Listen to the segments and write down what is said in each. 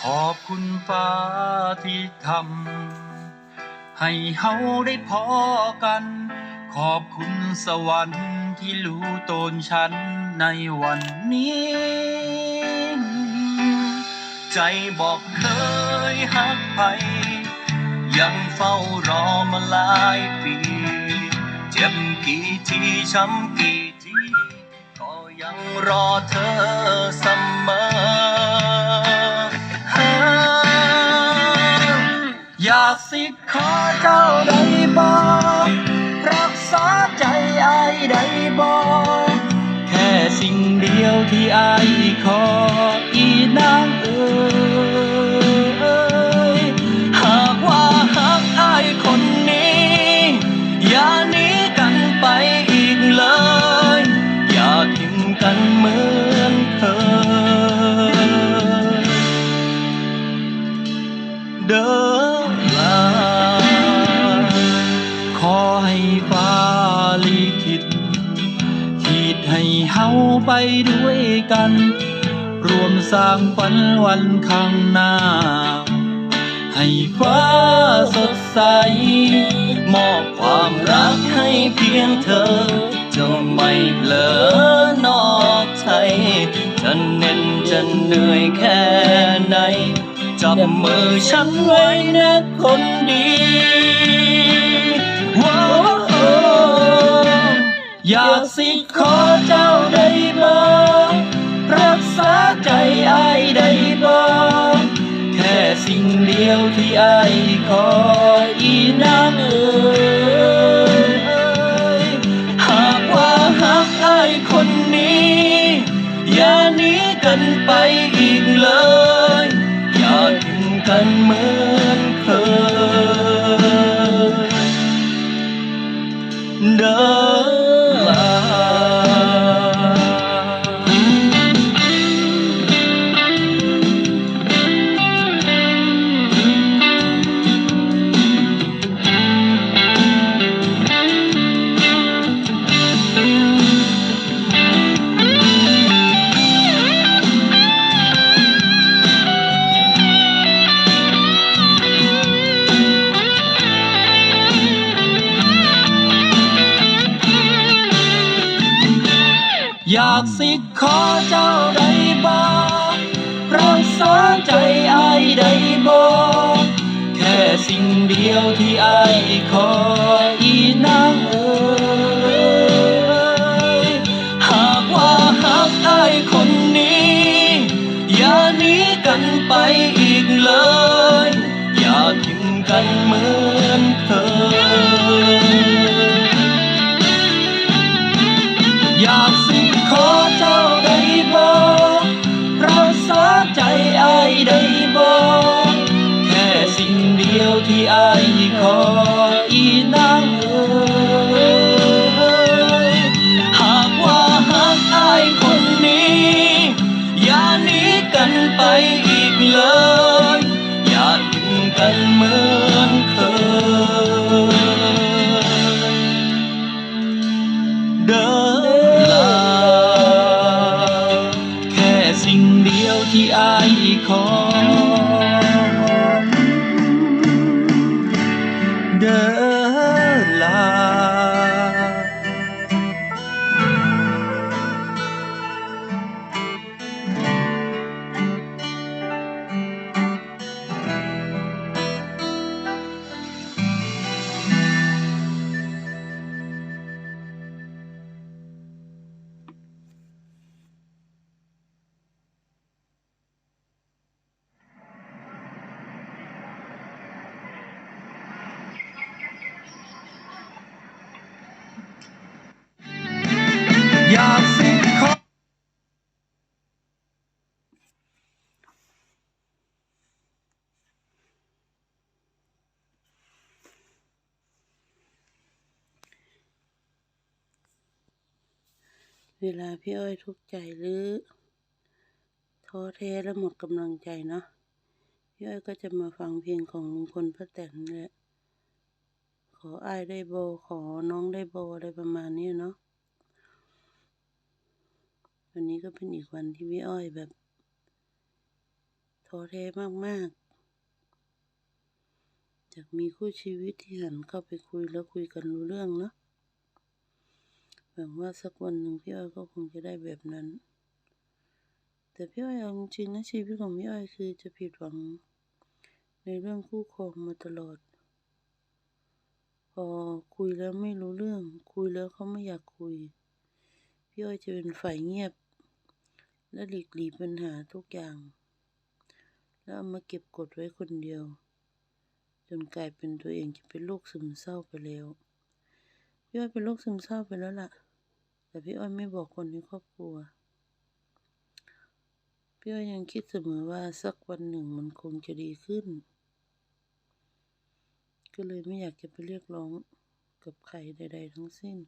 ขอบคุณฟ้าที่ทำให้เฮาได้พอกัน ขอบคุณสวรรค์ที่รู้ตนฉันในวันนี้ ใจบอกเคยหักไป ยังเฝ้ารอมาหลายปี เจ็บกี่ทีช้ำกี่ที ก็ยังรอเธอเสมอากสิขอเจ้าได้บอกรักษาใจไอ้ายได้บอกแค่สิ่งเดียวที่ไอ้ายขออีนางเอ๋ยหากว่าหักไอ้ายคนนี้ อย่าหนีกันไปอีกเลย อย่าทิ้งกันเหมือนเคยเดินาไปด้วยกัน รวมสร้างฝันวันข้างหน้า ให้ฟ้าสดใส มอบความรักให้เพียงเธอ จะไม่เผลอนอกใจจะเหน็นจะเหนื่อยแค่ไหน จับมือฉันไว้นะคนดีว้าว อยากสิขอเจ้าได้บ่รักษาใจไอ้ายได้บ่แค่สิ่งเดียวที่ไอ้ายขออีนางเอ๋ยหากว่าหักไอ้ายคนนี้ อย่าหนีกันไปอีกเลย อย่าทิ้งกันเหมือนเคย สิขอเจ้าได้บอกรักษาใจไอ้ายได้บอกแค่สิ่งเดียวที่ไอ้ายขออีนางเอ๋ยหากว่าหักไอ้ายคนนี้ อย่าหนีกันไปอีกเลย อย่าทิ้งกันเหมือนเคย เดียว เอยากสิขอเวลาพี่อ้อยทุกข์ใจหรือท้อแท้และหมดกำลังใจเนาะพี่อ้อยก็จะมาฟังเพลงของลุงพลป้าแตนนี่แหละขออ้ายได้โบขอน้องได้โบอะไรประมาณนี้เนาะ วันนี้ก็เป็นอีกวันที่พี่อ้อยแบบท้อแท้มากๆอยากมีคู่ชีวิตที่หันเข้าไปคุยแล้วคุยกันรู้เรื่องเนาะหวังว่าสักวันหนึ่งพี่อ้อยก็คงจะได้แบบนั้น แต่พี่อ้อยเอาจริงนะชีวิตของพี่อ้อยคือจะผิดหวังในเรื่องคู่ครองมาตลอด พอคุยแล้วไม่รู้เรื่อง คุยแล้วเขาไม่อยากคุย พี่อ้อยจะเป็นฝ่ายเงียบ และหลีกหลีปัญหาทุกอย่าง แล้วเอามาเก็บกดไว้คนเดียว จนกลายเป็นตัวเองจะเป็นโรคซึมเศร้าไปแล้ว พี่อ้อยเป็นโรคซึมเศร้าไปแล้วล่ะ แต่พี่อ้อยไม่บอกคนในครอบครัว พี่อ้อยยังคิดเสมอว่าสักวันหนึ่งมันคงจะดีขึ้น ก็เลยไม่อยากจะไปเรียกร้องกับใครใด ๆ ทั้งสิ้น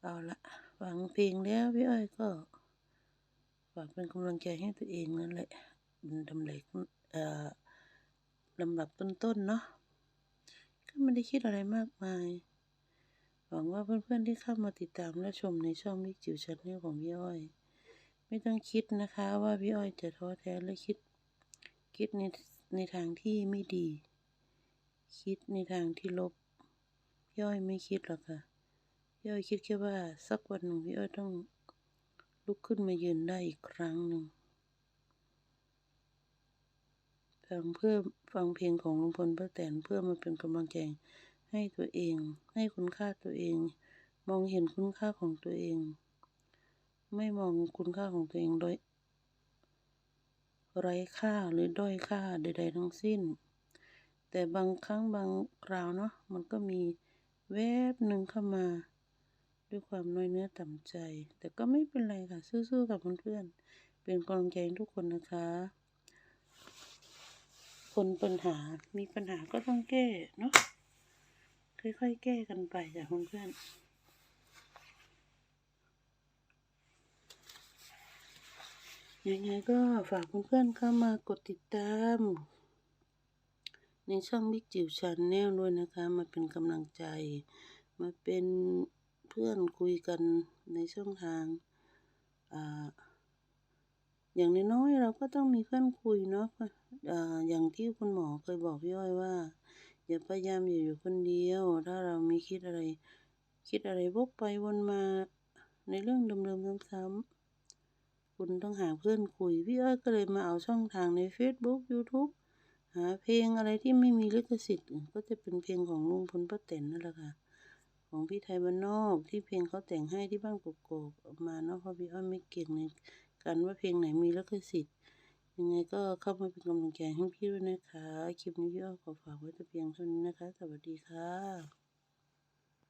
เอาละฟังเพลงแล้วพี่อ้อยก็ ฝากเป็นกำลังใจให้ตัวเองนั่นแหละเป็นลำเล็กเอ่อลำดับต้นๆเนาะก็ไม่ได้คิดอะไรมากมาย หวังว่าเพื่อนๆที่เข้ามาติดตามและชมในช่องมิจิวชาแนลของพี่อ้อย ไม่ต้องคิดนะคะว่าพี่อ้อยจะท้อแท้และคิด คิดในในทางที่ไม่ดี คิดในทางที่ลบพี่อ้อยไม่คิดหรอกค่ะพี่อ้อยคิดแค่ว่าสักวันหนึ่งพี่อ้อยต้อง ลุกขึ้นมายืนได้อีกครั้งหนึ่งฟังเพื่อฟังเพลงของลุงพลป้าแตนเพื่อมาเป็นกำลังใจให้ตัวเอง ให้คุณค่าตัวเอง มองเห็นคุณค่าของตัวเอง ไม่มองคุณค่าของตัวเองโดยไร้ค่าหรือด้อยค่าใด ๆ ทั้งสิ้น แต่บางครั้งบางคราวเนาะมันก็มีแวบหนึ่งเข้ามา ด้วยความน้อยเนื้อต่ำใจ แต่ก็ไม่เป็นไรค่ะ สู้ๆกับเพื่อนๆ เป็นกำลังใจให้ทุกคนนะคะ คนปัญหา มีปัญหาก็ต้องแก้เนาะ ค่อยๆ แก้กันไปจ้ะเพื่อนๆยังไงก็ฝากเพื่อนๆเข้ามากดติดตาม ในช่องบิ๊กจิ๋วชาแนลด้วยนะคะ มาเป็นกำลังใจ มาเป็น พื่อนคุยกันในช่องทางอ่าอย่างน้อยๆเราก็ต้องมีเพื่อนคุยเนาะอ่าอย่างที่คุณหมอเคยบอกพี่อ้อยว่า อย่าพยายามอย่าอยู่คนเดียว ถ้าเรามีคิดอะไร คิดอะไรวกไปวนมาในเรื่องเดิมๆซ้ำๆคุณต้องหาเพื่อนคุย พี่อ้อยก็เลยมาเอาช่องทางใน Facebook YouTube หาเพลงอะไรที่ไม่มีลิขสิทธิ์ก็จะเป็นเพลงของลุงพลป้าแตนนั่นแหละค่ะ ของพี่ไทยบ้านนอกที่เพลงเขาแต่งให้ที่บ้านกกอกออกมาเนาะเพราะพี่อ้อยไม่เก่งในการว่าเพลงไหนมีลิขสิทธิ์ยังไงก็เข้ามาเป็นกำลังใจให้พี่ด้วยนะคะ คลิปนี้พี่อ้อยขอฝากไว้แต่เพียงเท่านี้นะคะ สวัสดีค่ะ